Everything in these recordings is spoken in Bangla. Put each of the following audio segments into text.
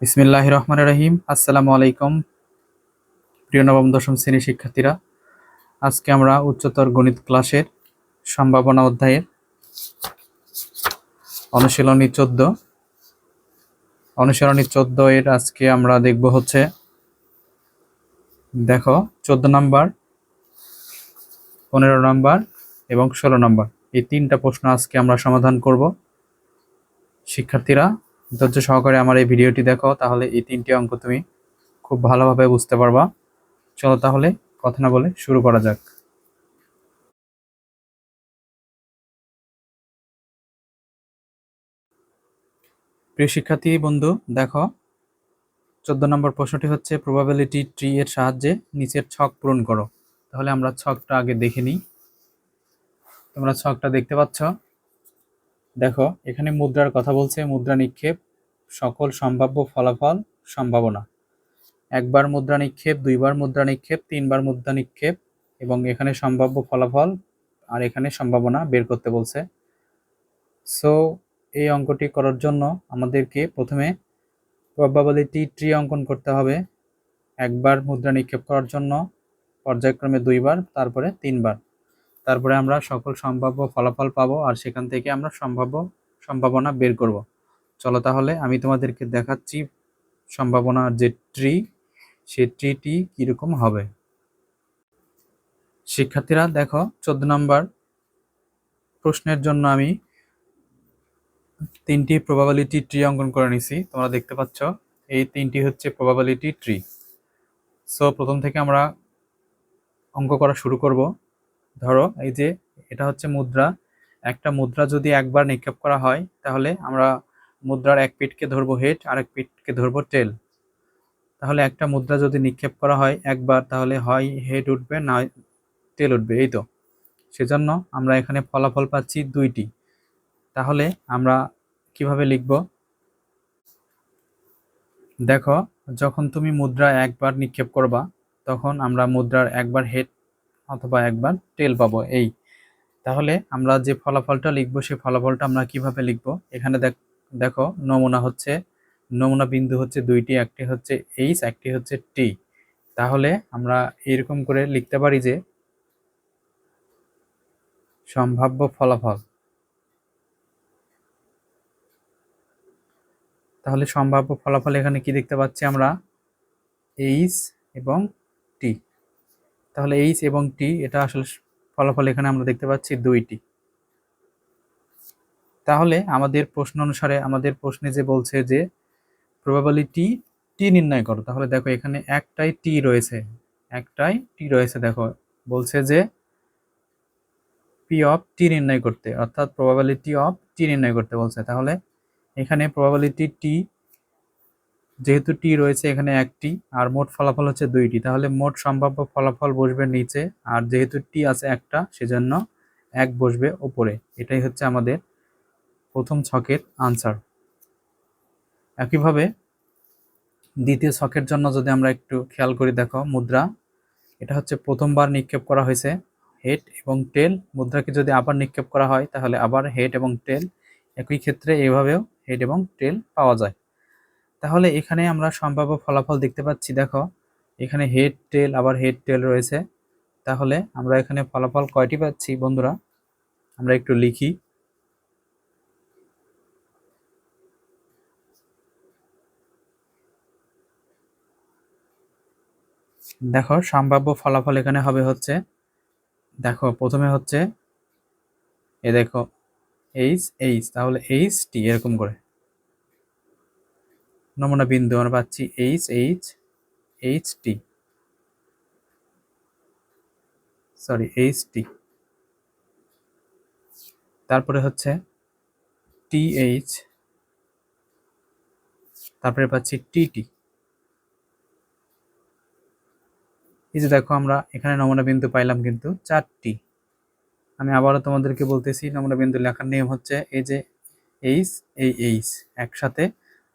বিসমিল্লাহ রহমান রহিম। আসসালামু আলাইকুম প্রিয় নবম, দশম শ্রেণির শিক্ষার্থীরা। আজকে আমরা উচ্চতর গণিত ক্লাসের সম্ভাবনা অধ্যায়ের অনুশীলনী চোদ্দ। অনুশীলনী চোদ্দ এর আজকে আমরা দেখব হচ্ছে, দেখো, চোদ্দ নাম্বার, পনেরো নাম্বার এবং ষোলো নাম্বার। এই তিনটা প্রশ্ন আজকে আমরা সমাধান করব। শিক্ষার্থীরা ধৈর্য সহকারে আমার এই ভিডিওটি দেখো, তাহলে এই তিনটি অঙ্ক তুমি খুব ভালোভাবে বুঝতে পারবা। চলো তাহলে কথা না বলে শুরু করা যাক। প্রিয় শিক্ষার্থী, বন্ধু, দেখো, চোদ্দ নম্বর প্রশ্নটি হচ্ছে প্রবাবিলিটি ট্রি এর সাহায্যে নিচের ছক পূরণ করো। তাহলে আমরা ছকটা আগে দেখে নিই। তোমরা ছকটা দেখতে পাচ্ছ? দেখো, এখানে মুদ্রার কথা বলছে, মুদ্রা নিক্ষেপ। সকল সম্ভাব্য ফলাফল সম্ভাবনা। একবার মুদ্রা নিক্ষেপ, দুইবার মুদ্রা নিক্ষেপ, তিনবার মুদ্রা নিক্ষেপ এবং এখানে সম্ভাব্য ফলাফল আর এখানে সম্ভাবনা বের করতে বলছে। সো এই অঙ্কটি করার জন্য আমাদেরকে প্রথমে প্রবাবিলিটি ট্রি অঙ্কন করতে হবে। একবার মুদ্রা নিক্ষেপ করার জন্য পর্যায়ক্রমে দুইবার, তারপরে তিনবার। তারপরে আমরা সকল সম্ভাব্য ফলাফল পাবো আর সেখান থেকে আমরা সম্ভাব্য সম্ভাবনা বের করব। চলো তাহলে আমি তোমাদেরকে দেখাচ্ছি সম্ভাবনার যে ট্রি, সে ট্রিটি কীরকম হবে। শিক্ষার্থীরা, দেখো, চোদ্দ নম্বর প্রশ্নের জন্য আমি তিনটি প্রবাবিলিটি ট্রি অঙ্কন করে নিছি। তোমরা দেখতে পাচ্ছ, এই তিনটি হচ্ছে প্রবাবিলিটি ট্রি সো প্রথম থেকে আমরা অঙ্ক করা শুরু করব। ধরো, এই যে এটা হচ্ছে মুদ্রা। একটা মুদ্রা যদি একবার নিক্ষেপ করা হয়, তাহলে আমরা মুদ্রার এক পিঠকে ধরবো হেড আর এক পিঠকে ধরবো টেল। তাহলে একটা মুদ্রা যদি নিক্ষেপ করা হয় একবার, তাহলে হয় হেড উঠবে, না টেল উঠবে, এই তো। সেজন্য আমরা এখানে ফলাফল পাচ্ছি দুইটি। তাহলে আমরা কীভাবে লিখব? দেখো, যখন তুমি মুদ্রা একবার নিক্ষেপ করবা, তখন আমরা মুদ্রার একবার হেড অথবা একবার টেল পাবো, এই। তাহলে আমরা যে ফলাফলটা লিখব সেই ফলাফলটা আমরা কীভাবে লিখব? এখানে দেখ দেখো, নমুনা হচ্ছে, নমুনা বিন্দু হচ্ছে দুইটি, একটি হচ্ছে এইচ একটি হচ্ছে টি তাহলে আমরা এরকম করে লিখতে পারি যে সম্ভাব্য ফলাফল। তাহলে সম্ভাব্য ফলাফল এখানে কি দেখতে পাচ্ছি আমরা? এইচ এবং টি তাহলে এইচ এবং টি এটা আসলে ফলাফল এখানে আমরা দেখতে পাচ্ছি দুইটি। তাহলে আমাদের প্রশ্ন অনুসারে আমাদের প্রশ্নে যে বলছে যে প্রবাবিলিটি টি নির্ণয় করো, তাহলে দেখো এখানে একটাই টি রয়েছে, একটাই টি রয়েছে দেখো, বলছে যে পি অফ টি নির্ণয় করতে, অর্থাৎ প্রবাবিলিটি অফ টি নির্ণয় করতে বলছে, তাহলে এখানে প্রবাবিলিটি টি যেহেতু টি রয়েছে এখানে একটি, আর মোট ফলাফল হচ্ছে দুইটি, তাহলে মোট সম্ভাব্য ফলাফল বসবে নিচে, আর যেহেতু টি আছে একটা, সেজন্য এক বসবে ওপরে, এটাই হচ্ছে আমাদের প্রথম ছকের আনসার একইভাবে দ্বিতীয় ছকের জন্য যদি আমরা একটু খেয়াল করি, দেখো মুদ্রা, এটা হচ্ছে প্রথমবার নিক্ষেপ করা হয়েছে হেড এবং টেল মুদ্রাকে যদি আবার নিক্ষেপ করা হয়, তাহলে আবার হেড এবং টেল একই ক্ষেত্রে এভাবেও হেড এবং টেল পাওয়া যায়। তাহলে এখানে আমরা সম্ভাব্য ফলাফল দেখতে পাচ্ছি, দেখো এখানে হেড টেল আবার হেড টেল রয়েছে। তাহলে আমরা এখানে ফলাফল কয়টি পাচ্ছি বন্ধুরা? আমরা একটু লিখি। দেখো, সম্ভাব্য ফলাফল এখানে হবে হচ্ছে, দেখো, প্রথমে হচ্ছে, এ দেখো এইচ এইচ তাহলে এইচ টি এরকম করে। নমুনা বিন্দু আমরা পাচ্ছি H H H T sorry H T তারপরে হচ্ছে টি এইচ তারপরে পাচ্ছি টি টি এই যে দেখো আমরা এখানে নমুনা বিন্দু পাইলাম কিন্তু চারটি। আমি আবারও তোমাদেরকে বলতেছি, নমুনা বিন্দু লেখার নিয়ম হচ্ছে এই যে এইচ এই এইচ একসাথে,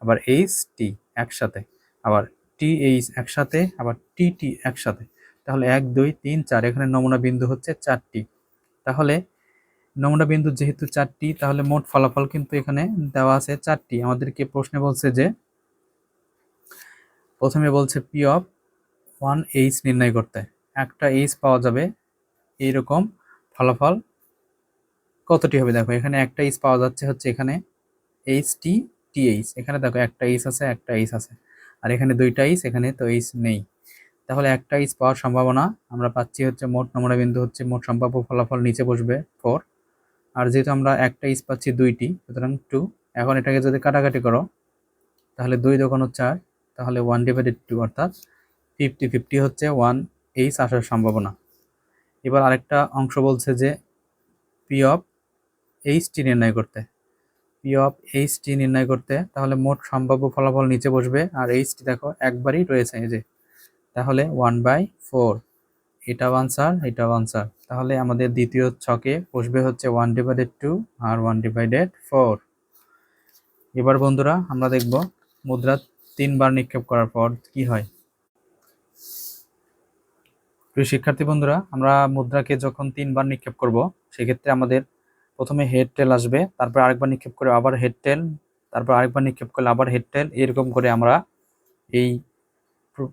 আবার এইচ টি একসাথে, আবার টি এইচ একসাথে, আবার টি টি একসাথে। তাহলে এক, দুই, তিন, চার, এখানে নমুনা বিন্দু হচ্ছে চারটি। তাহলে নমুনা বিন্দু যেহেতু চারটি, তাহলে মোট ফলাফল কিন্তু এখানে দেওয়া আছে চারটি। আমাদেরকে প্রশ্নে বলছে যে, প্রথমে বলছে পি অফ ওয়ান এইচ নির্ণয় করতে। একটা এইচ পাওয়া যাবে এইরকম ফলাফল। কতটি হবে দেখো, এখানে একটা এইচ পাওয়া যাচ্ছে হচ্ছে এখানে এইচ টি টি এইচ এখানে দেখো একটা এইচ আছে, একটা এইচ আছে। আর এখানে দুইটা এইচ, এখানে তো এইচ নেই। তাহলে একটা ইস পাওয়ার সম্ভাবনা আমরা পাচ্ছি হচ্ছে মোট নমুনা বিন্দু হচ্ছে মোট সম্ভাব্য ফলাফল নিচে বসবে ফোর। আর যেহেতু আমরা একটা ইস পাচ্ছি দুইটি, সুতরাং টু। এখন এটাকে যদি কাটাকাটি করো, তাহলে দুই দোকানো চার, তাহলে ওয়ান ডিভাইডেড টু, অর্থাৎ ফিফটি ফিফটি হচ্ছে ওয়ান এইচ আসার সম্ভাবনা। এবার আরেকটা অংশ বলছে যে পি অফ এইচ এইচটি নির্ণয় করতে। পি অফ এইচ এইচটি নির্ণয় করতে তাহলে মোট সম্ভাব্য ফলাফল নিচে বসবে আর এইচ এইচটি দেখো একবারই রয়েছে এই যে। তাহলে ওয়ান বাই ফোর, এটাও আনসার এটাও আনসার। তাহলে আমাদের দ্বিতীয় ছকে বসবে হচ্ছে ওয়ান ডিভাইডেড টু আর ওয়ান ডিভাইডেড ফোর। এবার বন্ধুরা আমরা দেখব মুদ্রা তিনবার নিক্ষেপ করার পর কি হয়। প্রিয় শিক্ষার্থী বন্ধুরা, আমরা মুদ্রাকে যখন তিনবার নিক্ষেপ করব, সেক্ষেত্রে আমাদের প্রথমে হেড টেল আসবে, তারপর আরেকবার নিক্ষেপ করে আবার হেড টেল তারপর আরেকবার নিক্ষেপ করলে আবার হেড টেল এরকম করে আমরা এই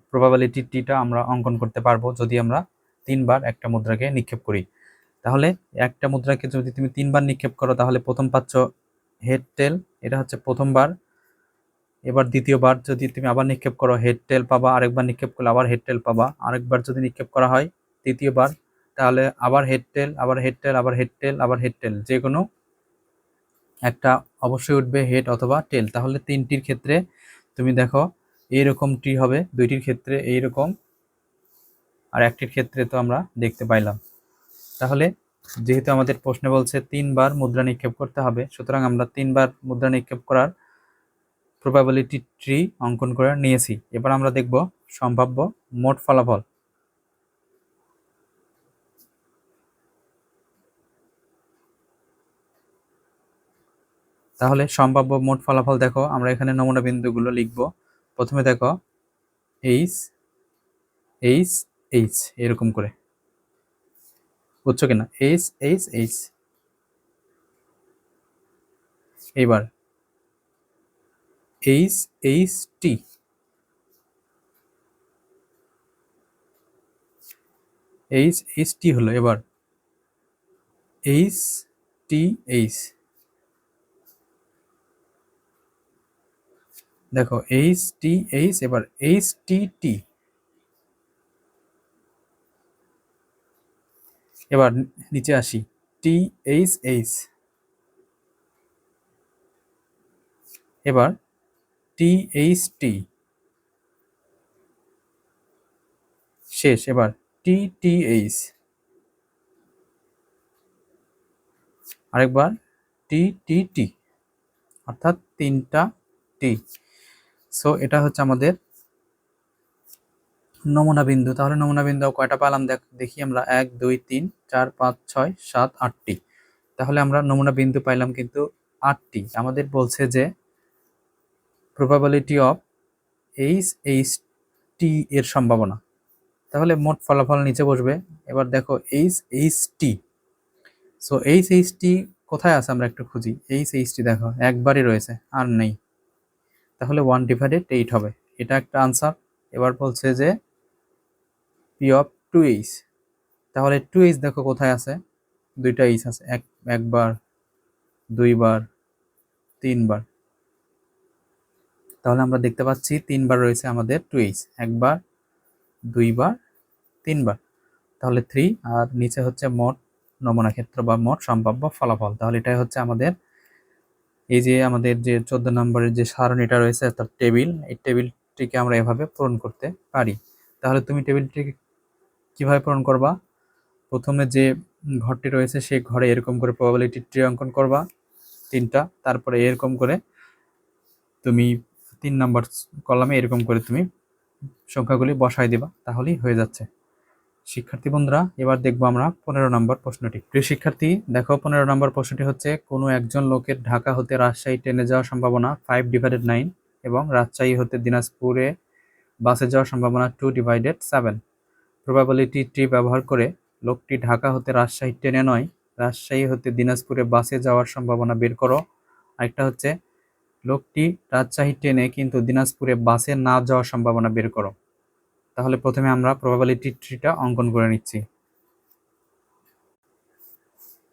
প্রবাবিলিটি টিটা আমরা অঙ্কন করতে পারব যদি আমরা তিনবার একটা মুদ্রাকে নিক্ষেপ করি। তাহলে একটা মুদ্রাকে যদি তুমি তিনবার নিক্ষেপ করো, তাহলে প্রথম পাচ্ছ হেড টেল এটা হচ্ছে প্রথমবার এবার দ্বিতীয়বার যদি তুমি আবার নিক্ষেপ করো হেড টেল পাবা, আরেকবার নিক্ষেপ করলে আবার হেড টেল পাবা। আরেকবার যদি নিক্ষেপ করা হয় তৃতীয়বার, তাহলে আবার হেড টেল আবার হেড টেল আবার হেড টেল আবার হেড টেল যে কোনো একটা অবশ্যই উঠবে হেড অথবা টেল তাহলে তিনটির ক্ষেত্রে তুমি দেখো এইরকম ট্রি হবে, দুইটির ক্ষেত্রে এইরকম, আর একটির ক্ষেত্রে তো আমরা দেখতে পাইলাম। তাহলে যেহেতু আমাদের প্রশ্নে বলছে তিনবার মুদ্রা নিক্ষেপ করতে হবে, সুতরাং আমরা তিনবার মুদ্রা নিক্ষেপ করার প্রবাবিলিটি ট্রি অঙ্কন করে নিয়েছি। এবার আমরা দেখব সম্ভাব্য মোট ফলাফল। তাহলে সম্ভাব্য মোট ফলাফল দেখো, আমরা এখানে নমুনা বিন্দুগুলো লিখব। প্রথমে দেখো এইচ এইচ এইচ এরকম করে। বুঝছ কিনা? এইচ এইচ এইচ এবার H H T H H T হলো এবার। এইচ টি এইচ দেখো এইচ টি এইচ এবার এইচ টি টি এবার নিচে আসি। টি এইচ এইচ এবার টি এইচ শেষ, এবার টি টি এইচ আরেকবার টি টি টি অর্থাৎ তিনটা টি সো এটা হচ্ছে আমাদের নমুনা বিন্দু। তাহলে নমুনা বিন্দু কয়টা পেলাম দেখি আমরা। এক, দুই, তিন, চার, পাঁচ, ছয়, সাত, আটটি। তাহলে আমরা নমুনা বিন্দু পাইলাম কিন্তু আটটি। আমাদের বলছে যে probability of H H T এর সম্ভাবনা। তাহলে মোট ফলাফল নিচে বসবে। এবার দেখো H H T so H H T কোথায় আছে আমরা একটু খুঁজি। এইচ এইচ টি দেখো, একবারই রয়েছে, আর নেই। তাহলে ওয়ান ডিভাইডেড এইট হবে। এটা একটা আনসার এবার বলছে যে পি অফ টু এইচ তাহলে টু এইচ দেখো কোথায় আছে? দুইটা এইচ আছে। এক, একবার, দুইবার, তিনবার। তাহলে আমরা দেখতে পাচ্ছি তিনবার রয়েছে আমাদের টু একবার, দুইবার, তিনবার। তাহলে থ্রি আর নিচে হচ্ছে মোট নমুনা ক্ষেত্র বা মোট সম্ভাব্য ফলাফল। তাহলে এটাই হচ্ছে আমাদের এই যে আমাদের যে চোদ্দ নম্বরের যে সারণীটা রয়েছে, অর্থাৎ টেবিল, এই টেবিলটিকে আমরা এভাবে পূরণ করতে পারি। তাহলে তুমি টেবিলটিকে কীভাবে পূরণ করবা? প্রথমে যে ঘরটি রয়েছে, সেই ঘরে এরকম করে প্রবাবিলিটি ট্রি অঙ্কন করবা, তিনটা। তারপরে এরকম করে তুমি তিন নাম্বার কলামে এরকম করে তুমি সংখ্যাগুলি বসাই দিবা, তাহলেই হয়ে যাচ্ছে। শিক্ষার্থী বন্ধুরা, এবার দেখব আমরা পনেরো নম্বর প্রশ্নটি। প্রিয় শিক্ষার্থী, দেখো পনেরো নম্বর প্রশ্নটি হচ্ছে, কোনো একজন লোকের ঢাকা হতে রাজশাহী ট্রেনে যাওয়ার সম্ভাবনা ফাইভ ডিভাইডেড নাইন এবং রাজশাহী হতে দিনাজপুরে বাসে যাওয়ার সম্ভাবনা two divided seven probability tree ব্যবহার করে লোকটি ঢাকা হতে রাজশাহী ট্রেনে নয়, রাজশাহী হতে দিনাজপুরে বাসে যাওয়ার সম্ভাবনা বের করো। আরেকটা হচ্ছে লোকটি রাজশাহী ট্রেনে কিন্তু দিনাজপুরে বাসে না যাওয়ার সম্ভাবনা বের করো। তাহলে প্রথমে আমরা প্রবাবিলিটি ট্রিটা অঙ্কন করে নিচ্ছি।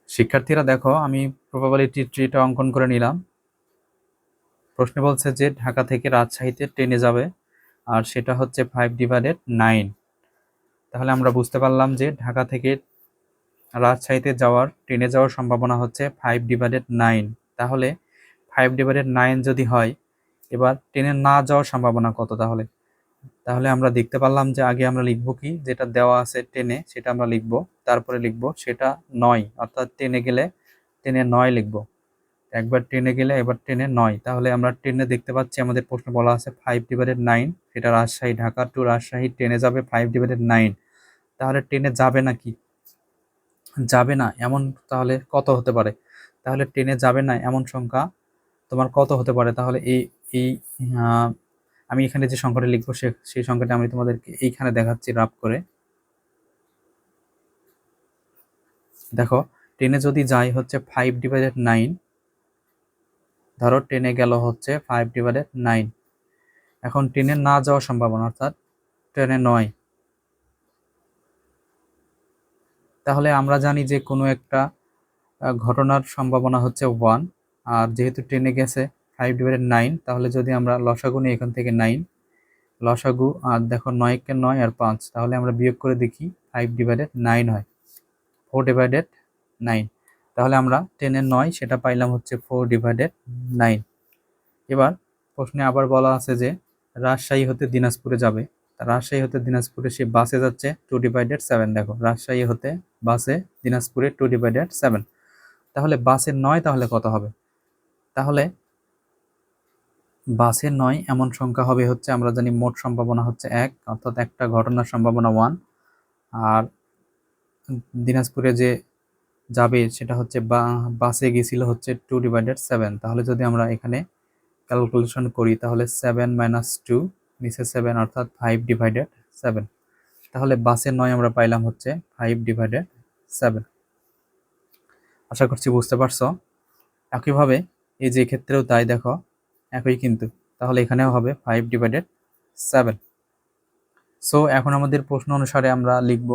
শিক্ষার্থীরা দেখো, আমি প্রবাবিলিটি ট্রিটা অঙ্কন করে নিলাম। প্রশ্ন বলছে যে ঢাকা থেকে রাজশাহীতে ট্রেনে যাবে, আর সেটা হচ্ছে ফাইভ ডিভাইডেড নাইন তাহলে আমরা বুঝতে পারলাম যে ঢাকা থেকে রাজশাহীতে যাওয়ার, ট্রেনে যাওয়ার সম্ভাবনা হচ্ছে ফাইভ ডিভাইডেড নাইন তাহলে ফাইভ ডিভাইডেড নাইন যদি হয়, এবার ট্রেনে না যাওয়ার সম্ভাবনা কত তাহলে? তাহলে আমরা দেখতে পারলাম যে আগে আমরা লিখব কি? যেটা দেওয়া আছে টেনে সেটা আমরা লিখব। তারপরে লিখব সেটা নয়। অর্থাৎ টেনে গেলে টেনে নয় লিখব। একবার ট্রেনে গেলে এবার ট্রেনে নয়। তাহলে আমরা ট্রেনে দেখতে পাচ্ছি, আমাদের প্রশ্ন বলা আছে ফাইভ ডিভাইডেড নাইন সেটা রাজশাহী, ঢাকা টু রাজশাহী ট্রেনে যাবে ফাইভ ডিভাইডেড নাইন তাহলে ট্রেনে যাবে না কি? যাবে না, এমন তাহলে কত হতে পারে? তাহলে ট্রেনে যাবে না, এমন সংখ্যা তোমার কত হতে পারে? তাহলে এই এই আমি এখানে যে সংখ্যাটা লিখব, সে, সেই সংখ্যাটা আমি তোমাদেরকে এইখানে দেখাচ্ছি রাপ করে। দেখো টেনে যদি যাই হচ্ছে ফাইভ ডিভাইডেড নাইন ধরো টেনে গেল হচ্ছে ফাইভ ডিভাইডেড নাইন এখন ট্রেনে না যাওয়ার সম্ভাবনা, অর্থাৎ ট্রেনে নয়। তাহলে আমরা জানি যে কোনো একটা ঘটনার সম্ভাবনা হচ্ছে ওয়ান আর যেহেতু ট্রেনে গেছে ফাইভ ডিভাইডেড নাইন তাহলে যদি আমরা লসাগু নিই এখান থেকে নাইন লসাগু আর দেখো নয়কে নয় আর পাঁচ, তাহলে আমরা বিয়োগ করে দেখি ফাইভ ডিভাইডেড নাইন হয় ফোর ডিভাইডেড নাইন তাহলে আমরা টেনের নয় সেটা পাইলাম হচ্ছে ফোর ডিভাইডেড নাইন এবার প্রশ্নে আবার বলা আছে যে রাজশাহী হতে দিনাজপুরে যাবে রাজশাহী হতে দিনাজপুরে সে বাসে যাচ্ছে টু ডিভাইডেড সেভেন দেখো রাজশাহী হতে বাসে দিনাজপুরে টু ডিভাইডেড সেভেন তাহলে বাসের নয় তাহলে কত হবে? তাহলে বাসের নয়, এমন সংখ্যা হবে হচ্ছে, আমরা জানি মোট সম্ভাবনা হচ্ছে এক, অর্থাৎ একটা ঘটনার সম্ভাবনা ওয়ান। আর দিনাজপুরে যে যাবে সেটা হচ্ছে বা, বাসে গেছিল হচ্ছে টু ডিভাইডেড সেভেন তাহলে যদি আমরা এখানে ক্যালকুলেশন করি, তাহলে সেভেন মাইনাস টু নিচে সেভেন অর্থাৎ ফাইভ ডিভাইডেড সেভেন তাহলে বাসের নয় আমরা পাইলাম হচ্ছে ফাইভ ডিভাইডেড সেভেন আশা করছি বুঝতে পারছ। একইভাবে এই যে ক্ষেত্রেও তাই দেখো, একই কিন্তু। তাহলে এখানেও হবে ফাইভ ডিভাইডেড সেভেন সো এখন আমাদের প্রশ্ন অনুসারে আমরা লিখব,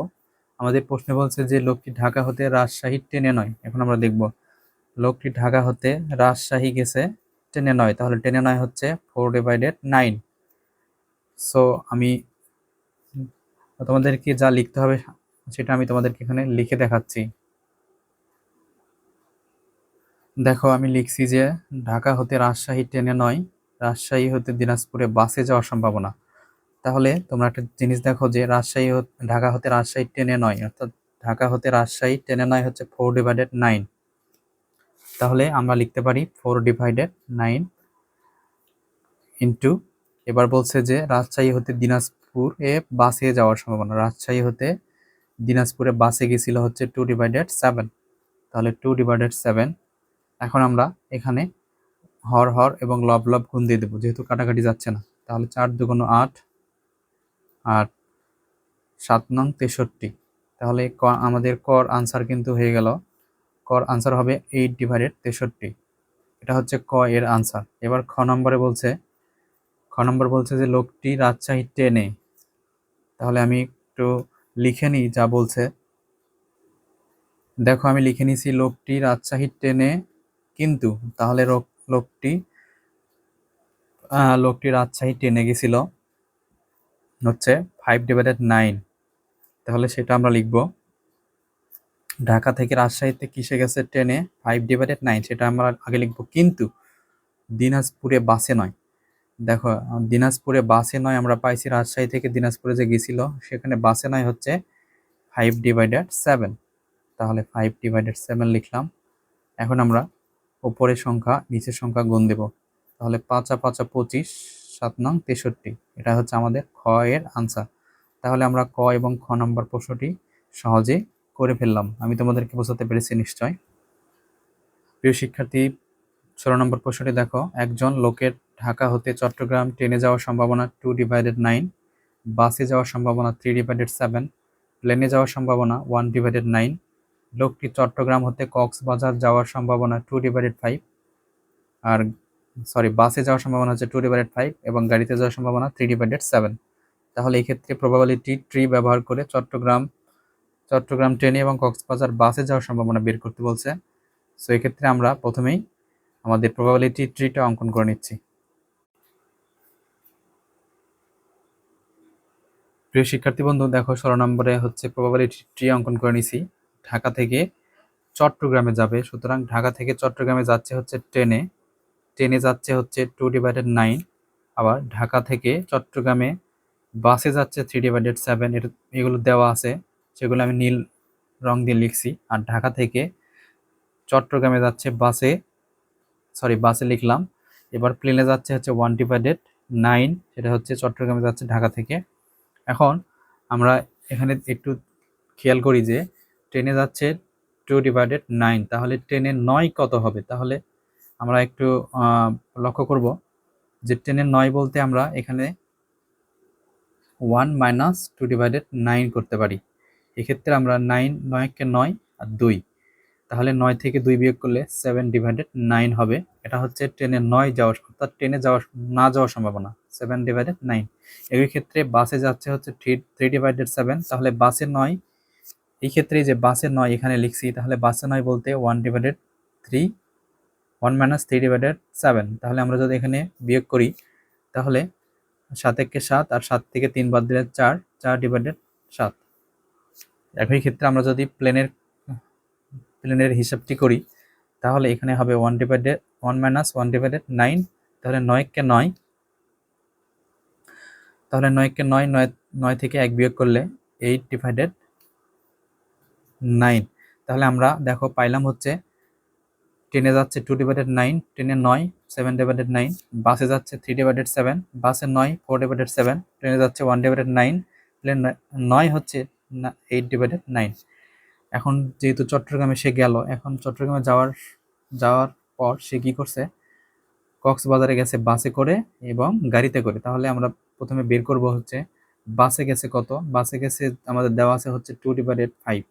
আমাদের প্রশ্নে বলছে যে লোকটি ঢাকা হতে রাজশাহী ট্রেনে নয়। এখন আমরা দেখব, লোকটি ঢাকা হতে রাজশাহী গেছে টেনে নয়। তাহলে টেনে নয় হচ্ছে ফোর ডিভাইডেড নাইন সো আমি তোমাদেরকে যা লিখতে হবে সেটা আমি তোমাদেরকে এখানে লিখে দেখাচ্ছি। দেখো, আমি লিখছি যে ঢাকা হতে রাজশাহী ট্রেনে নয়, রাজশাহী হতে দিনাজপুরে বাসে যাওয়ার সম্ভাবনা। তাহলে তোমরা একটা জিনিস দেখো যে রাজশাহী ঢাকা হতে রাজশাহী ট্রেনে নয়, অর্থাৎ ঢাকা হতে রাজশাহী ট্রেনে নয় হচ্ছে ফোর ডিভাইডেড নাইন। তাহলে আমরা লিখতে পারি ফোর ডিভাইডেড নাইন ইন্টু, এবার বলছে যে রাজশাহী হতে দিনাজপুর বাসে যাওয়ার সম্ভাবনা, রাজশাহী হতে দিনাজপুরে বাসে গেছিল হচ্ছে টু ডিভাইডেড সেভেন। তাহলে টু ডিভাইডেড সেভেন এখন আমরা এখানে হর হর এবং লব লব গুণ দিয়ে দেবো, যেহেতু কাটাকাটি যাচ্ছে না। তাহলে চার দুগুণ আট, আর সাত নং তেষট্টি। তাহলে আমাদের কর আনসার কিন্তু হয়ে গেল। কর আনসার হবে এইট ডিভাইডেড তেষট্টি। এটা হচ্ছে ক এর আনসার এবার খ নম্বরে বলছে, খ নম্বর বলছে যে লোকটি রাজশাহী টেনে। তাহলে আমি একটু লিখে নিই যা বলছে। দেখো, আমি লিখে নিছি, লোকটি রাজশাহী টেনে কিন্তু তাহলে লোকটি লোকটি রাজশাহী টেনে গেছিল। হচ্ছে ফাইভ ডিভাইডেড নাইন তাহলে সেটা আমরা লিখব। ঢাকা থেকে রাজশাহীতে কিসে গেছে ট্রেনে? ফাইভ ডিভাইডেড নাইন সেটা আমরা আগে লিখব। কিন্তু দিনাজপুরে বাসে নয়। দেখো, দিনাজপুরে বাসে নয় আমরা পাইছি, রাজশাহী থেকে দিনাজপুরে যে গেছিল, সেখানে বাসে নয় হচ্ছে ফাইভ ডিভাইডেড সেভেন তাহলে ফাইভ ডিভাইডেড সেভেন লিখলাম। এখন আমরা ওপরের সংখ্যা, নিচের সংখ্যা গুণ দেব। তাহলে পাঁচা পাঁচা পঁচিশ, সাত নং তেষট্টি। এটা হচ্ছে আমাদের খ এর আনসার তাহলে আমরা ক এবং খ নম্বর প্রশ্নটি সহজে করে ফেললাম। আমি তোমাদেরকে বোঝাতে পেরেছি নিশ্চয়। প্রিয় শিক্ষার্থী, ষোলো নম্বর প্রশ্নটি দেখো। একজন লোকের ঢাকা হতে চট্টগ্রাম ট্রেনে যাওয়ার সম্ভাবনা টু ডিভাইডেড নাইন বাসে যাওয়ার সম্ভাবনা থ্রি ডিভাইডেড সেভেন প্লেনে যাওয়ার সম্ভাবনা ওয়ান ডিভাইডেড নাইন লোকটি চট্টগ্রাম হতে কক্সবাজার যাওয়ার সম্ভাবনা টু ডিভাইডেড ফাইভ আর সরি বাসে যাওয়ার সম্ভাবনা হচ্ছে টু ডিভাইডেড ফাইভ এবং গাড়িতে যাওয়ার সম্ভাবনা থ্রি ডিভাইডেড সেভেন তাহলে এই ক্ষেত্রে প্রবাবিলিটি ট্রি ব্যবহার করে চট্টগ্রাম চট্টগ্রাম ট্রেনে এবং কক্সবাজার বাসে যাওয়ার সম্ভাবনা বের করতে বলছে। সো এক্ষেত্রে আমরা প্রথমেই আমাদের প্রবাবিলিটি ট্রিটা অঙ্কন করে নিচ্ছি। প্রিয় শিক্ষার্থী বন্ধু, দেখো ষোলো নম্বরে হচ্ছে প্রবাবিলিটি ট্রি অঙ্কন করে নিছি। ঢাকা থেকে চট্টগ্রামে যাবে। সুতরাং ঢাকা থেকে চট্টগ্রামে যাচ্ছে হচ্ছে ট্রেনে ট্রেনে যাচ্ছে হচ্ছে টু ডিভাইডেড নাইন আবার ঢাকা থেকে চট্টগ্রামে বাসে যাচ্ছে থ্রি ডিভাইডেড সেভেন এটা এগুলো দেওয়া আছে। সেগুলো আমি নীল রং দিয়ে লিখছি। আর ঢাকা থেকে চট্টগ্রামে যাচ্ছে বাসে সরি বাসে লিখলাম। এবার প্লেনে যাচ্ছে হচ্ছে ওয়ান ডিভাইডেড নাইন সেটা হচ্ছে চট্টগ্রামে যাচ্ছে ঢাকা থেকে। এখন আমরা এখানে একটু খেয়াল করি যে ট্রেনে যাচ্ছে টু ডিভাইডেড নাইন তাহলে ট্রেনের নয় কত হবে? তাহলে আমরা একটু লক্ষ্য করব যে ট্রেনের নয় বলতে আমরা এখানে one minus two divided nine করতে পারি। এক্ষেত্রে আমরা নাইন নয়কে নয় আর দুই। তাহলে নয় থেকে দুই বিয়োগ করলে সেভেন ডিভাইডেড নাইন হবে। এটা হচ্ছে ট্রেনে নয় যাওয়ার, অর্থাৎ ট্রেনে যাওয়ার, না যাওয়ার সম্ভাবনা। সেভেন ডিভাইডেড নাইন এই ক্ষেত্রে বাসে যাচ্ছে হচ্ছে থ্রি থ্রি ডিভাইডেড সেভেন তাহলে বাসে নয় এই ক্ষেত্রে যে বাসে নয় এখানে লিখছি, তাহলে বাসে নয় বলতে one divided three one minus three divided seven তাহলে আমরা যদি এখানে বিয়োগ করি, তাহলে সাত একে সাত আর সাত থেকে তিন বাদ দিলে চার চার ডিভাইডেড সাত। একই ক্ষেত্রে আমরা যদি প্লেনের প্লেনের হিসাবটি করি, তাহলে এখানে হবে one divided one minus one divided nine তাহলে নয়কে নয়, তাহলে নয়কে নয় নয় নয় থেকে এক বিয়োগ করলে এইট ডিভাইডেড নাইন। তাহলে আমরা দেখো পাইলাম হচ্ছে ট্রেনে যাচ্ছে টু ডিভাইডেড নাইন ট্রেনে নয় সেভেন ডিভাইডেড নাইন বাসে যাচ্ছে থ্রি ডিভাইডেড সেভেন বাসে নয় ফোর ডিভাইডেড সেভেন ট্রেনে যাচ্ছে ওয়ান ডিভাইডেড নাইন প্লেন নয় হচ্ছে এইট ডিভাইডেড নাইন এখন যেহেতু চট্টগ্রামে সে গেল, এখন চট্টগ্রামে যাওয়ার যাওয়ার পর সে কী করছে? কক্সবাজারে গেছে বাসে করে এবং গাড়িতে করে। তাহলে আমরা প্রথমে বের করব হচ্ছে বাসে গেছে কত? বাসে গেছে আমাদের দেওয়া আছে হচ্ছে টু ডিভাইডেড ফাইভ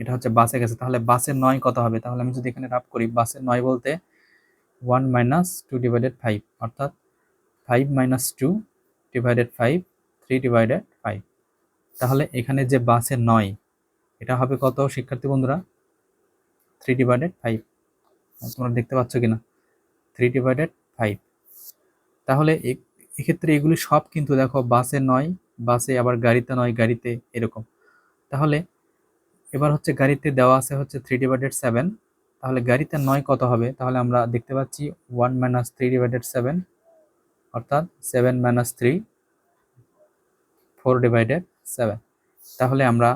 এটা হচ্ছে বাসে গেছে। তাহলে বাসের নয় কত হবে? তাহলে আমি যদি এখানে রাফ করি বাসের নয় বলতে one minus two divided five অর্থাৎ five minus two divided five three divided five তাহলে এখানে যে বাসে নয়, এটা হবে কত শিক্ষার্থী বন্ধুরা? থ্রি ডিভাইডেড ফাইভ তোমরা দেখতে পাচ্ছ কিনা? থ্রি ডিভাইডেড ফাইভ তাহলে এক্ষেত্রে এগুলি সব কিন্তু দেখো বাসে নয়, বাসে আবার গাড়িতে নয়, গাড়িতে এরকম। তাহলে এবার হচ্ছে গাড়িতে দেওয়া আছে হচ্ছে থ্রি ডিভাইডেড সেভেন তাহলে গাড়িতে নয় কত হবে? তাহলে আমরা দেখতে পাচ্ছি one minus three divided seven অর্থাৎ seven minus three four divided seven তাহলে আমরা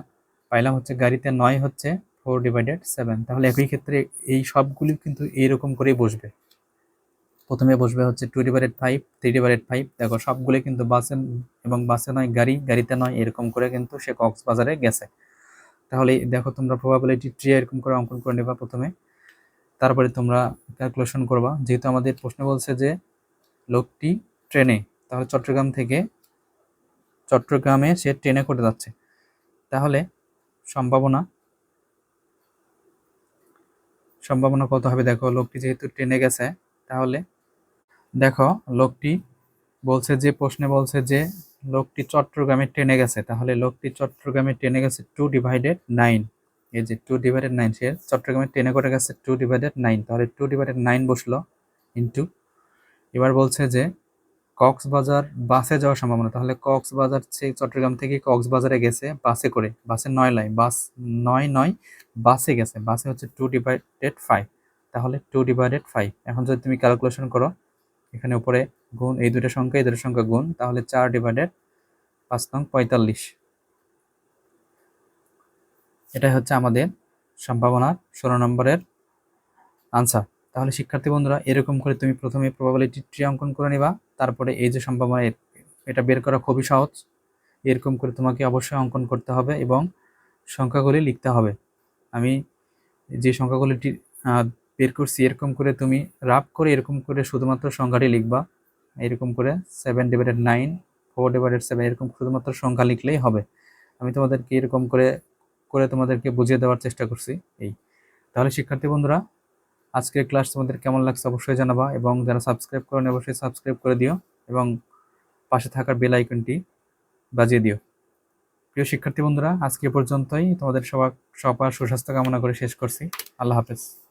পাইলাম হচ্ছে গাড়িতে নয় হচ্ছে ফোর ডিভাইডেড সেভেন তাহলে একই ক্ষেত্রে এই সবগুলি কিন্তু এইরকম করেই বসবে। প্রথমে বসবে হচ্ছে two divided five three divided five দেখো, সবগুলি কিন্তু বাসে এবং বাসে নয়, গাড়ি, গাড়িতে নয়, এরকম করে কিন্তু সে কক্সবাজারে গেছে। তাহলে দেখো তোমরা প্রবাবিলিটি ট্রি এরকম করে অঙ্কন করে নেবা প্রথমে। তারপরে তোমরা ক্যালকুলেশন করবা। যেহেতু আমাদের প্রশ্ন বলছে যে লোকটি ট্রেনে তাহলে চট্টগ্রাম থেকে চট্টগ্রামে সে ট্রেনে করে যাচ্ছে। তাহলে সম্ভাবনা সম্ভাবনা কত হবে দেখো, লোকটি যেহেতু ট্রেনে গেছে, তাহলে দেখো লোকটি বলছে যে, প্রশ্নে বলছে যে লোকটি চট্টগ্রামে ট্রেনে গেছে। তাহলে লোকটি চট্টগ্রামে ট্রেনে গেছে টু ডিভাইডেড নাইন এই যে টু ডিভাইডেড নাইন সে চট্টগ্রামে ট্রেনে করে গেছে টু ডিভাইডেড নাইন তাহলে টু ডিভাইডেড নাইন বসল ইন্টু এবার বলছে যে, কক্সবাজার বাসে যাওয়ার সম্ভাবনা। তাহলে কক্সবাজার সেই চট্টগ্রাম থেকে কক্সবাজারে গেছে বাসে করে। বাসে নয় লাই বাস নয় নয় বাসে গেছে। বাসে হচ্ছে টু ডিভাইডেড ফাইভ তাহলে টু ডিভাইডেড ফাইভ এখন যদি তুমি ক্যালকুলেশন করো, এখানে উপরে গুণ, এই দুটো সংখ্যা, এই দুটো সংখ্যা গুণ, তাহলে চার ডিভাইডেড পাঁচ নং পঁয়তাল্লিশ। এটাই হচ্ছে আমাদের সম্ভাবনার ষোলো নম্বরের আনসার তাহলে শিক্ষার্থী বন্ধুরা, এরকম করে তুমি প্রথমে প্রবাবিলিটি ট্রি অঙ্কন করে নিবা, তারপরে এই যে সম্ভাবনা এটা বের করা খুবই সহজ। এরকম করে তোমাকে অবশ্যই অঙ্কন করতে হবে এবং সংখ্যাগুলি লিখতে হবে। আমি যে সংখ্যাগুলি বের করছি, এরকম করে তুমি রাফ করে এরকম করে শুধুমাত্র সংখ্যাটি লিখবা। এরকম করে seven divided nine four divided seven এরকম শুধুমাত্র সংখ্যা লিখলেই হবে। আমি তোমাদেরকে এরকম করে করে তোমাদেরকে বুঝিয়ে দেওয়ার চেষ্টা করছি এই। তাহলে শিক্ষার্থী বন্ধুরা, আজকের ক্লাস তোমাদের কেমন লাগছে অবশ্যই জানাবা এবং যারা সাবস্ক্রাইব করেন অবশ্যই সাবস্ক্রাইব করে দিও এবং পাশে থাকার বেল আইকনটি বাজিয়ে দিও। প্রিয় শিক্ষার্থী বন্ধুরা, আজকে পর্যন্তই। তোমাদের সবার সবার সুস্বাস্থ্য কামনা করে শেষ করছি। আল্লাহ হাফেজ।